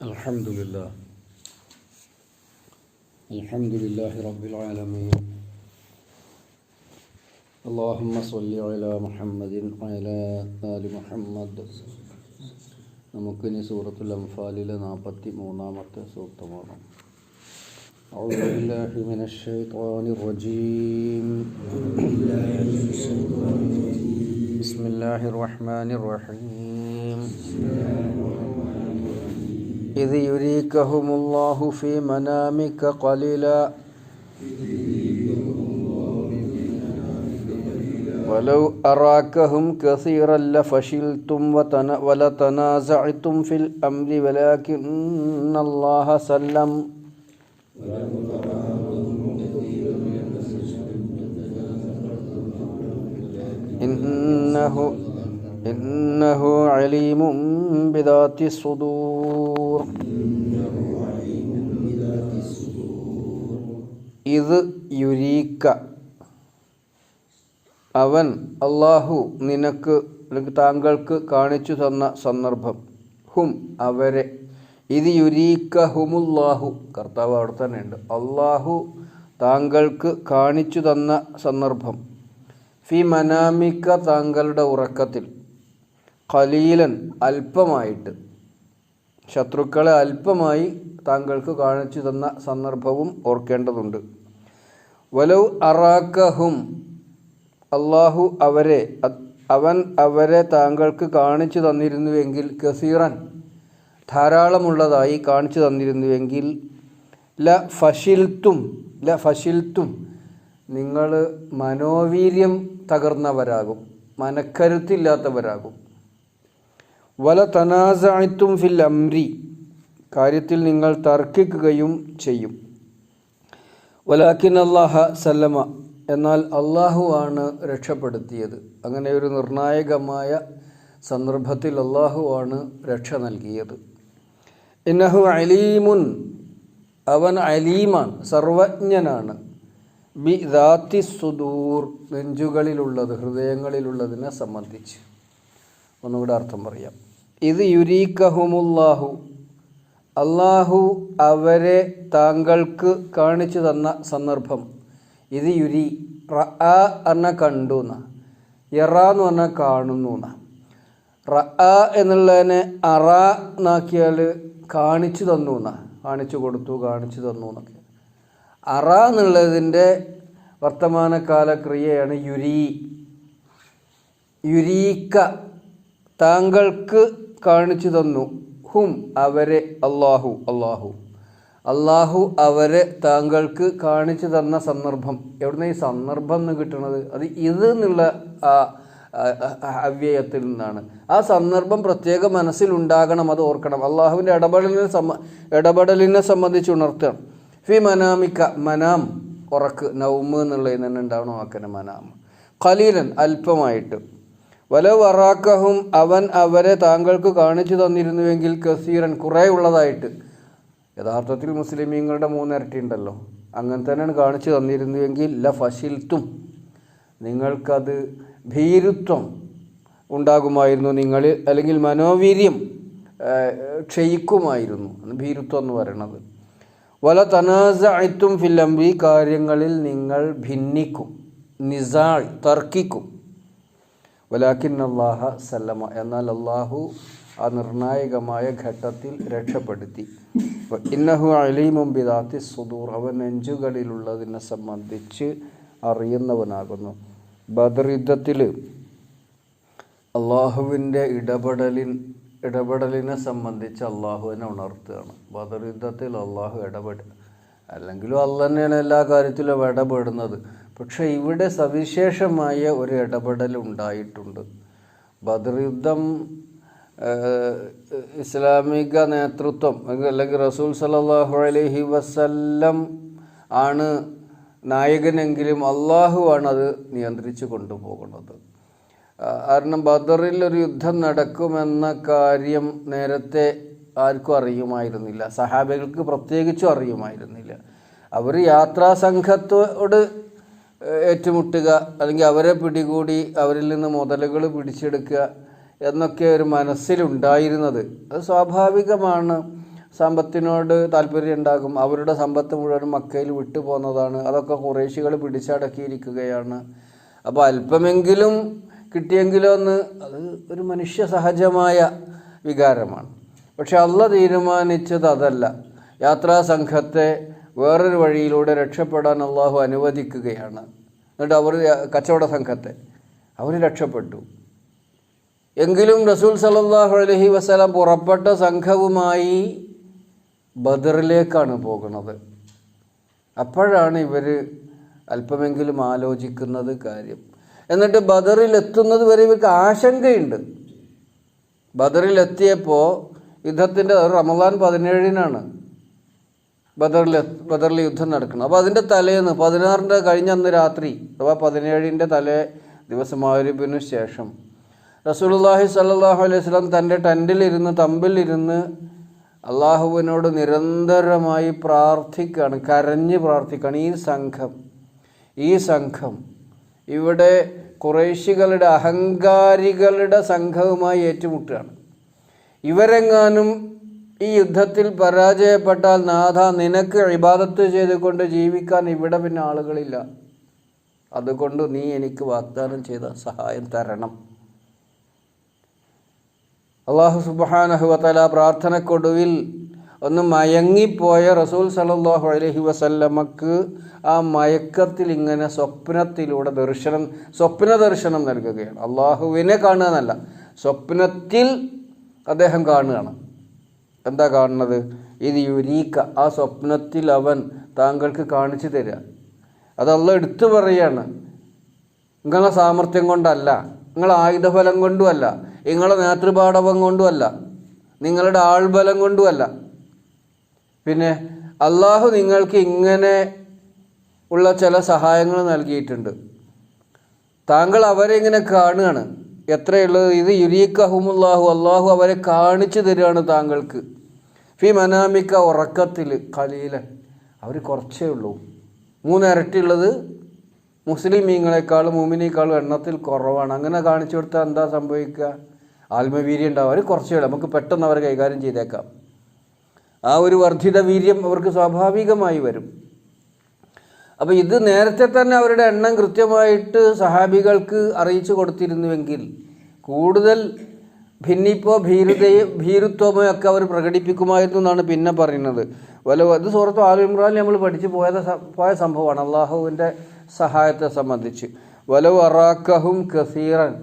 الحمد لله الحمد لله رب العالمين اللهم صل على محمد وعلى آل محمد നമുക്കിനി സൂറത്തുൽ അംഫാലിലെ നാൽപ്പത്തി മൂന്നാമത്തെ സൂക്തമാണ് أعوذ بالله من الشيطان الرجيم بسم الله الرحمن الرحيم إذ يريكهم الله في منامك قليلا. ولو أراكهم كثيرا لفشلتم ولتنازعتم في الأمر ولكن الله سلم. إنه إنه عليم بذات الصدور ഇത് യുരീക്ക അവൻ അള്ളാഹു നിനക്ക് അല്ലെങ്കിൽ താങ്കൾക്ക് കാണിച്ചു തന്ന സന്ദർഭം ഹും അവരെ ഇത് യുരീക്ക ഹുമുല്ലാഹു കർത്താവ് അവിടെ തന്നെ ഉണ്ട് അള്ളാഹു താങ്കൾക്ക് കാണിച്ചു തന്ന സന്ദർഭം ഫി മനാമിക്ക താങ്കളുടെ ഉറക്കത്തിൽ ഖലീലൻ അല്പമായിട്ട്. ശത്രുക്കളെ അല്പമായി താങ്കൾക്ക് കാണിച്ചു തന്ന സന്ദർഭവും ഓർക്കേണ്ടതുണ്ട്. വലൗ അറാക്കഹും അള്ളാഹു അവരെ അവൻ അവരെ താങ്കൾക്ക് കാണിച്ചു തന്നിരുന്നുവെങ്കിൽ കസീറൻ ധാരാളമുള്ളതായി കാണിച്ചു തന്നിരുന്നുവെങ്കിൽ ല ഫഷിൽത്തും ല ഫഷിൽത്തും നിങ്ങൾ മനോവീര്യം തകർന്നവരാകും മനക്കരുത്തില്ലാത്തവരാകും. വല തനാസായിത്തും ഫിൽ അംരി. കാര്യത്തിൽ നിങ്ങൾ തർക്കിക്കുകയും ചെയ്യും. വലാക്കിൻ അള്ളാഹ സല്ലമ. എന്നാൽ അള്ളാഹു ആണ് രക്ഷപ്പെടുത്തിയത്. അങ്ങനെ ഒരു നിർണായകമായ സന്ദർഭത്തിൽ അള്ളാഹു ആണ് രക്ഷ നൽകിയത്. ഇന്നഹു അലീമുൻ. അവൻ അലീമാണ് സർവജ്ഞനാണ്. ബി ദാത്തി സുദൂർ നെഞ്ചുകളിലുള്ളത് ഹൃദയങ്ങളിലുള്ളതിനെ സംബന്ധിച്ച്. ഒന്നുകൂടെ അർത്ഥം പറയാം. ഇത് യുരീക്കഹുമുല്ലാഹു അള്ളാഹു അവരെ താങ്കൾക്ക് കാണിച്ചു തന്ന സന്ദർഭം. ഇത് യുരി റ എന്ന കണ്ടു എന്ന എറ എന്ന് പറഞ്ഞാൽ കാണുന്നു എന്ന റ എന്നുള്ളതിനെ അറ എന്നാക്കിയാൽ കാണിച്ചു തന്നു എന്ന കാണിച്ചു കൊടുത്തു കാണിച്ചു തന്നു എന്നൊക്കെ അറ എന്നുള്ളതിന്റെ വർത്തമാനകാല ക്രിയയാണ് യുരീ. യുരീക്ക താങ്കൾക്ക് കാണിച്ചു തന്നു ഹും അവരെ അള്ളാഹു അള്ളാഹു അള്ളാഹു അവരെ താങ്കൾക്ക് കാണിച്ചു തന്ന സന്ദർഭം. എവിടുന്ന ഈ സന്ദർഭം എന്ന് കിട്ടുന്നത് അത് ഇത് എന്നുള്ള ആ അവ്യയത്തിൽ നിന്നാണ്. ആ സന്ദർഭം പ്രത്യേക മനസ്സിലുണ്ടാകണം അത് ഓർക്കണം. അള്ളാഹുവിന്റെ ഇടപെടലിനെ സംബ ഇടപെടലിനെ സംബന്ധിച്ച് ഉണർത്തണം ഫി മനാമിക്ക മനാം ഉറക്ക് നൗമ് എന്നുള്ളതിൽ തന്നെ ഉണ്ടാവണം വാക്കനെ മനാം. ഖലീലൻ അല്പമായിട്ട്. വല വറാക്കഹും അവൻ അവരെ താങ്കൾക്ക് കാണിച്ചു തന്നിരുന്നുവെങ്കിൽ കസീറൻ കുറേ ഉള്ളതായിട്ട്. യഥാർത്ഥത്തിൽ മുസ്ലിമീങ്ങളുടെ മൂന്നിരട്ടി ഉണ്ടല്ലോ അങ്ങനെ തന്നെയാണ് കാണിച്ചു തന്നിരുന്നുവെങ്കിൽ ല ഫഷിൽത്തും നിങ്ങൾക്കത് ഭീരുത്വം ഉണ്ടാകുമായിരുന്നു നിങ്ങളിൽ അല്ലെങ്കിൽ മനോവീര്യം ക്ഷയിക്കുമായിരുന്നു. ഭീരുത്വം എന്ന് പറയണത്. വല തനാസഅത്തും ഫില്ലംബി കാര്യങ്ങളിൽ നിങ്ങൾ ഭിന്നിക്കും നിസാൾ തർക്കിക്കും. വലാക്കിൻ അള്ളാഹ സല്ലമ. എന്നാൽ അള്ളാഹു ആ നിർണായകമായ ഘട്ടത്തിൽ രക്ഷപ്പെടുത്തി. ഇന്നഹു അലീമും ബിദാത്തി സുദൂർ. അവൻ നെഞ്ചുകളിലുള്ളതിനെ സംബന്ധിച്ച് അറിയുന്നവനാകുന്നു. ബദർ യുദ്ധത്തിൽ അള്ളാഹുവിന്റെ ഇടപെടലിൻ ഇടപെടലിനെ സംബന്ധിച്ച് അള്ളാഹുവിനെ ഉണർത്തുകയാണ്. ബദർ യുദ്ധത്തിൽ അള്ളാഹു ഇടപെടുക അല്ലെങ്കിലും അല്ല തന്നെയാണ് എല്ലാ കാര്യത്തിലും ഇടപെടുന്നത്. പക്ഷേ ഇവിടെ സവിശേഷമായ ഒരു ഇടപെടൽ ഉണ്ടായിട്ടുണ്ട്. ബദർ യുദ്ധം ഇസ്ലാമിക നേതൃത്വം അല്ലെങ്കിൽ റസൂൽ സലാഹു അലഹി വസല്ലം ആണ് നായകനെങ്കിലും അള്ളാഹു ആണ് അത് നിയന്ത്രിച്ചു കൊണ്ടുപോകുന്നത്. കാരണം ബദറിൽ ഒരു യുദ്ധം നടക്കുമെന്ന കാര്യം നേരത്തെ ആർക്കും അറിയുമായിരുന്നില്ല. സഹാബികൾക്ക് പ്രത്യേകിച്ചും അറിയുമായിരുന്നില്ല. അവർ യാത്രാ സംഘത്തോട് ഏറ്റുമുട്ടുക അല്ലെങ്കിൽ അവരെ പിടികൂടി അവരിൽ നിന്ന് മുതലുകൾ പിടിച്ചെടുക്കുക എന്നൊക്കെ ഒരു മനസ്സിലുണ്ടായിരുന്നത്. അത് സ്വാഭാവികമാണ്. സമ്പത്തിനോട് താല്പര്യം ഉണ്ടാകും. അവരുടെ സമ്പത്ത് മുഴുവൻ മക്കയിൽ വിട്ടു പോകുന്നതാണ് അതൊക്കെ കുറേശികൾ പിടിച്ചടക്കിയിരിക്കുകയാണ്. അപ്പോൾ അല്പമെങ്കിലും കിട്ടിയെങ്കിലോ എന്ന് അത് ഒരു മനുഷ്യ സഹജമായ വികാരമാണ്. പക്ഷെ അല്ല തീരുമാനിച്ചത് അതല്ല. യാത്രാ സംഘത്തെ വേറൊരു വഴിയിലൂടെ രക്ഷപ്പെടാൻ അള്ളാഹു അനുവദിക്കുകയാണ്. എന്നിട്ട് അവർ കച്ചവട സംഘത്തെ അവർ രക്ഷപ്പെട്ടു. എങ്കിലും റസൂൽ സലല്ലാഹു അലഹി വസ്സലാം പുറപ്പെട്ട സംഘവുമായി ബദറിലേക്കാണ് പോകുന്നത്. അപ്പോഴാണ് ഇവർ അല്പമെങ്കിലും ആലോചിക്കുന്നത് കാര്യം. എന്നിട്ട് ബദറിൽ എത്തുന്നത് വരെ ഇവർക്ക് ആശങ്കയുണ്ട്. ബദറിൽ എത്തിയപ്പോൾ യുദ്ധത്തിന്റെ റമദാൻ പതിനേഴിനാണ്. ബദറിൽ ബദറിൽ യുദ്ധം നടക്കുന്നത് അപ്പോൾ അതിന്റെ തലേന്ന് പതിനാറിന്റെ കഴിഞ്ഞ അന്ന് രാത്രി അഥവാ പതിനേഴിന്റെ തലേ ദിവസം ദിവസമായതിനു ശേഷം റസൂലുള്ളാഹി സല്ലാഹു അലൈഹി വസല്ലം തന്റെ ടെന്റിലിരുന്ന് തമ്പിലിരുന്ന് അള്ളാഹുവിനോട് നിരന്തരമായി പ്രാർത്ഥിക്കുകയാണ് കരഞ്ഞ് പ്രാർത്ഥിക്കുകയാണ് ഈ സംഘം. ഈ സംഘം ഇവിടെ കുറേശികളുടെ അഹങ്കാരികളുടെ സംഘവുമായി ഏറ്റുമുട്ടുകയാണ്. ഇവരെങ്ങാനും ഈ യുദ്ധത്തിൽ പരാജയപ്പെട്ടാൽ നാഥ നിനക്ക് ഇബാദത്ത് ചെയ്തുകൊണ്ട് ജീവിക്കാൻ ഇവിടെ പിന്നെ ആളുകളില്ല. അതുകൊണ്ട് നീ എനിക്ക് വാഗ്ദാനം ചെയ്ത സഹായം തരണം. അള്ളാഹു സുബാനഹുവല പ്രാർത്ഥനക്കൊടുവിൽ ഒന്ന് മയങ്ങിപ്പോയ റസൂൽ സലല്ലാഹു അലഹി വസല്ലമക്ക് ആ മയക്കത്തിൽ ഇങ്ങനെ സ്വപ്നത്തിലൂടെ ദർശനം സ്വപ്ന ദർശനം നൽകുകയാണ്. അള്ളാഹുവിനെ കാണുക എന്നല്ല സ്വപ്നത്തിൽ അദ്ദേഹം കാണുകയാണ്. എന്താ കാണുന്നത്? ഇത് യുനീക്ക ആ സ്വപ്നത്തിൽ അവൻ താങ്കൾക്ക് കാണിച്ചു തരിക. അതല്ല എടുത്തു പറയാണ്. നിങ്ങളെ സാമർഥ്യം കൊണ്ടല്ല നിങ്ങളെ ആയുധഫലം കൊണ്ടുമല്ല നിങ്ങളെ നേതൃപാടവം കൊണ്ടുമല്ല നിങ്ങളുടെ ആൾബലം കൊണ്ടുമല്ല. പിന്നെ അള്ളാഹു നിങ്ങൾക്ക് ഇങ്ങനെ ഉള്ള ചില സഹായങ്ങൾ നൽകിയിട്ടുണ്ട്. താങ്കൾ അവരെ ഇങ്ങനെ കാണുകയാണ്. എത്രയുള്ളത്? ഇത് യുരീക്കഹുമുല്ലാഹു അള്ളാഹു അവരെ കാണിച്ചു തരികയാണ് താങ്കൾക്ക്. ഫി മനാമിക്ക ഉറക്കത്തിൽ കലീല അവർ കുറച്ചേ ഉള്ളൂ. മൂന്നിരട്ടിയുള്ളത് മുസ്ലിമീങ്ങളെക്കാളും മൂമിനേക്കാളും എണ്ണത്തിൽ കുറവാണ്. അങ്ങനെ കാണിച്ചു കൊടുത്താൽ എന്താ സംഭവിക്കുക? ആത്മവീര്യം ഉണ്ടാവും. അവർ കുറച്ചേ ഉള്ളൂ. നമുക്ക് പെട്ടെന്ന് അവർ കൈകാര്യം ചെയ്തേക്കാം. ആ ഒരു വർദ്ധിത വീര്യം അവർക്ക് സ്വാഭാവികമായി വരും. അപ്പോൾ ഇത് നേരത്തെ തന്നെ അവരുടെ എണ്ണം കൃത്യമായിട്ട് സഹാബികൾക്ക് അറിയിച്ചു കൊടുത്തിരുന്നുവെങ്കിൽ കൂടുതൽ ഭിന്നിപ്പോ ഭീരുതയും ഭീരുത്വമോ ഒക്കെ അവർ പ്രകടിപ്പിക്കുമായിരുന്നു എന്നാണ് പിന്നെ പറയുന്നത്. വല അത് സുഹൃത്തു ആലു ഇമ്രാൻ നമ്മൾ പഠിച്ചു പോയത് പോയ സംഭവമാണ്. അള്ളാഹുവിന്റെ സഹായത്തെ സംബന്ധിച്ച്. വലവ് അറാക്കഹും കസീറൻ.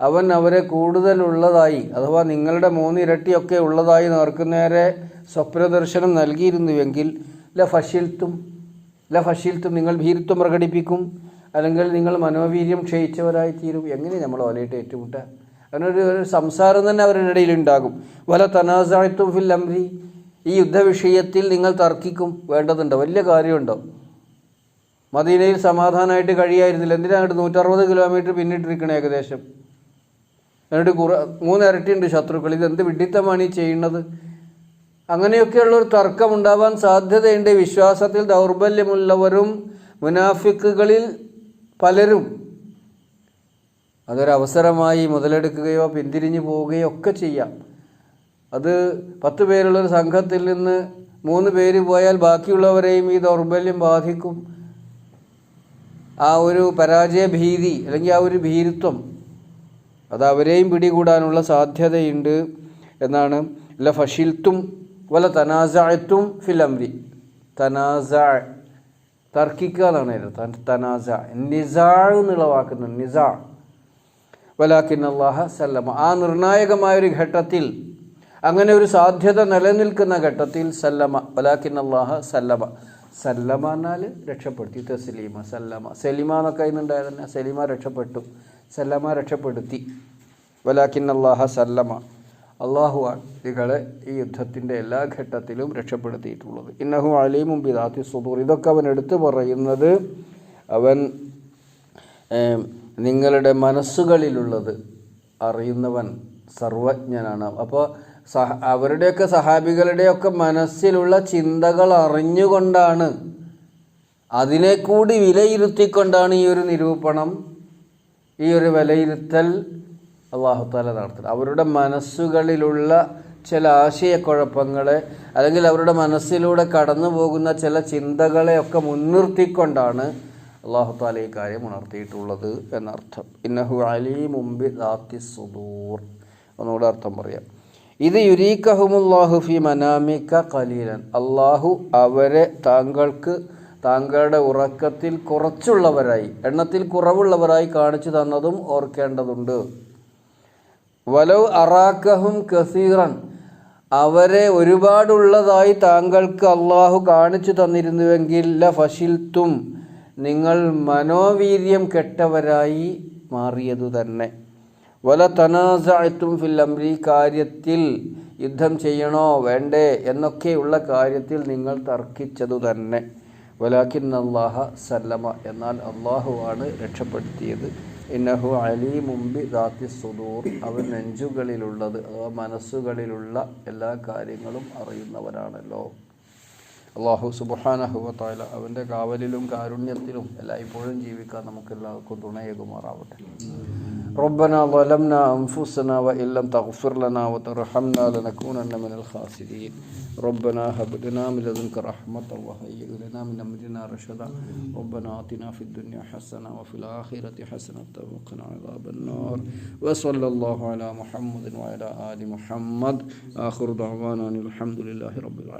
അവൻ അവരെ കൂടുതലുള്ളതായി അഥവാ നിങ്ങളുടെ മൂന്നിരട്ടിയൊക്കെ ഉള്ളതായി നേർക്കുനേരെ സ്വപ്നദർശനം നൽകിയിരുന്നുവെങ്കിൽ ല ഫഷിൽത്തും ല ഫഷീൽത്തും നിങ്ങൾ ഭീരുത്വം പ്രകടിപ്പിക്കും അല്ലെങ്കിൽ നിങ്ങൾ മനോവീര്യം ക്ഷയിച്ചവരായി തീരും എങ്ങനെ നമ്മൾ ഓലയിട്ട് ഏറ്റുമുട്ടുക? അങ്ങനൊരു ഒരു സംസാരം തന്നെ അവരുടെ ഇടയിൽ ഉണ്ടാകും. വല തനാസായിത്വം ഫിൽ അംരി. ഈ യുദ്ധവിഷയത്തിൽ നിങ്ങൾ തർക്കിക്കും. വേണ്ടതുണ്ടോ? വലിയ കാര്യമുണ്ടോ? മദീനയിൽ സമാധാനമായിട്ട് കഴിയായിരുന്നില്ല. എന്തിനാ അങ്ങോട്ട് നൂറ്ററുപത് കിലോമീറ്റർ പിന്നിട്ടിരിക്കണേ ഏകദേശം? എന്നിട്ട് കുറ മൂന്നിരട്ടിയുണ്ട് ശത്രുക്കൾ. ഇത് എന്ത് വിഡിത്തമാണ് ഈ ചെയ്യുന്നത്? അങ്ങനെയൊക്കെയുള്ള ഒരു തർക്കം ഉണ്ടാവാൻ സാധ്യതയുണ്ട്. വിശ്വാസത്തിൽ ദൗർബല്യമുള്ളവരും മുനാഫിക്കുകളിൽ പലരും അതൊരവസരമായി മുതലെടുക്കുകയോ പിന്തിരിഞ്ഞു പോവുകയോ ഒക്കെ ചെയ്യാം. അത് പത്ത് പേരുള്ളൊരു സംഘത്തിൽ നിന്ന് മൂന്ന് പേര് പോയാൽ ബാക്കിയുള്ളവരെയും ഈ ദൗർബല്യം ബാധിക്കും. ആ ഒരു പരാജയ ഭീതി അല്ലെങ്കിൽ ആ ഒരു ഭീരുത്വം അത് അവരെയും പിടികൂടാനുള്ള സാധ്യതയുണ്ട് എന്നാണ്. ല ഫഷിൽത്തും വല തനാസായത്തും ഫിൽ അംരി. തനാസ തർക്കിക്കുക എന്നാണ് അതിന്റെ തനാസ നിസാ എന്നുള്ള വാക്കുന്ന നിസാ വലാക്കിൻ അള്ളാഹ സല്ലമ. ആ നിർണായകമായ ഒരു ഘട്ടത്തിൽ അങ്ങനെ ഒരു സാധ്യത നിലനിൽക്കുന്ന ഘട്ടത്തിൽ സല്ലമ. വലാക്കിൻ അള്ളാഹ സല്ലമ. സല്ലമ എന്നാൽ രക്ഷപ്പെടുത്തി. തസ്ലീമ സല്ലമ. സലിമ എന്നൊക്കെ അതിനുണ്ടായിരുന്നു സലീമ സലിമ രക്ഷപ്പെട്ടു. സല്ലമ രക്ഷപ്പെടുത്തി. വലാക്കിൻ അള്ളാഹ സല്ലമ. അള്ളാഹുവാണ് നിങ്ങളെ ഈ യുദ്ധത്തിന്റെ എല്ലാ ഘട്ടത്തിലും രക്ഷപ്പെടുത്തിയിട്ടുള്ളത്. ഇന്നഹു അലീമും ബിദാത്തി സുദൂർ. ഇതൊക്കെ അവൻ എടുത്തു പറയുന്നത് അവൻ നിങ്ങളുടെ മനസ്സുകളിലുള്ളത് അറിയുന്നവൻ സർവജ്ഞനാണ്. അപ്പോൾ സഹ അവരുടെയൊക്കെ സഹാബികളുടെയൊക്കെ മനസ്സിലുള്ള ചിന്തകൾ അറിഞ്ഞുകൊണ്ടാണ് അതിനെ കൂടി വിലയിരുത്തിക്കൊണ്ടാണ് ഈ ഒരു നിരൂപണം ഈ ഒരു വിലയിരുത്തൽ അള്ളാഹുത്താല നടത്തുന്നത്. അവരുടെ മനസ്സുകളിലുള്ള ചില ആശയക്കുഴപ്പങ്ങളെ അല്ലെങ്കിൽ അവരുടെ മനസ്സിലൂടെ കടന്നു പോകുന്ന ചില ചിന്തകളെ ഒക്കെ മുൻനിർത്തിക്കൊണ്ടാണ് അള്ളാഹു താല ഈ കാര്യം ഉണർത്തിയിട്ടുള്ളത് എന്നർത്ഥം. ഇന്നഹു അലി മുമ്പി ദാത്തി സുദൂർ. ഒന്നുകൂടെ അർത്ഥം പറയാം. ഇത് യുരീക്കഹുമുല്ലാഹു ഫി മനാമിക്ക കലീലൻ അള്ളാഹു അവരെ താങ്കൾക്ക് താങ്കളുടെ ഉറക്കത്തിൽ കുറച്ചുള്ളവരായി എണ്ണത്തിൽ കുറവുള്ളവരായി കാണിച്ചു തന്നതും ഓർക്കേണ്ടതുണ്ട്. വലൗ അറാക്കഹും കസീറൻ. അവരെ ഒരുപാടുള്ളതായി താങ്കൾക്ക് അള്ളാഹു കാണിച്ചു തന്നിരുന്നുവെങ്കിൽ ല ഫഷിൽത്തും നിങ്ങൾ മനോവീര്യം കെട്ടവരായി മാറിയതു തന്നെ. വല തനാസത്തും ഫിൽ അംരി കാര്യത്തിൽ യുദ്ധം ചെയ്യണോ വേണ്ടേ എന്നൊക്കെയുള്ള കാര്യത്തിൽ നിങ്ങൾ തർക്കിച്ചതു തന്നെ. വലാഖിൻ അള്ളാഹ സല്ലമ എന്നാൽ അള്ളാഹുവാണ് രക്ഷപ്പെടുത്തിയത്. ഇന്നഹു അലി മുമ്പി ദാത്തി സുദൂർ. അവൻ നെഞ്ചുകളിലുള്ളത് അഥവാ മനസ്സുകളിലുള്ള എല്ലാ കാര്യങ്ങളും അറിയുന്നവരാണല്ലോ. അള്ളാഹു സുബാനഹുവത്തായ അവൻ്റെ കാവലിലും കാരുണ്യത്തിലും എല്ലായ്പ്പോഴും ജീവിക്കാൻ നമുക്ക് എല്ലാവർക്കും തുണയേകുമാറാവട്ടെ ربنا ظلمنا أنفسنا وإن لم تغفر لنا وترحمنا لنكونن من الخاسرين ربنا هب لنا من لدنك رحمة وهيئ لنا من أمرنا رشدا ربنا آتنا في الدنيا حسنة وفي الآخرة حسنة وقنا عذاب النار وصلى الله على محمد وعلى آل محمد آخر دعوانا أن الحمد لله رب العالمين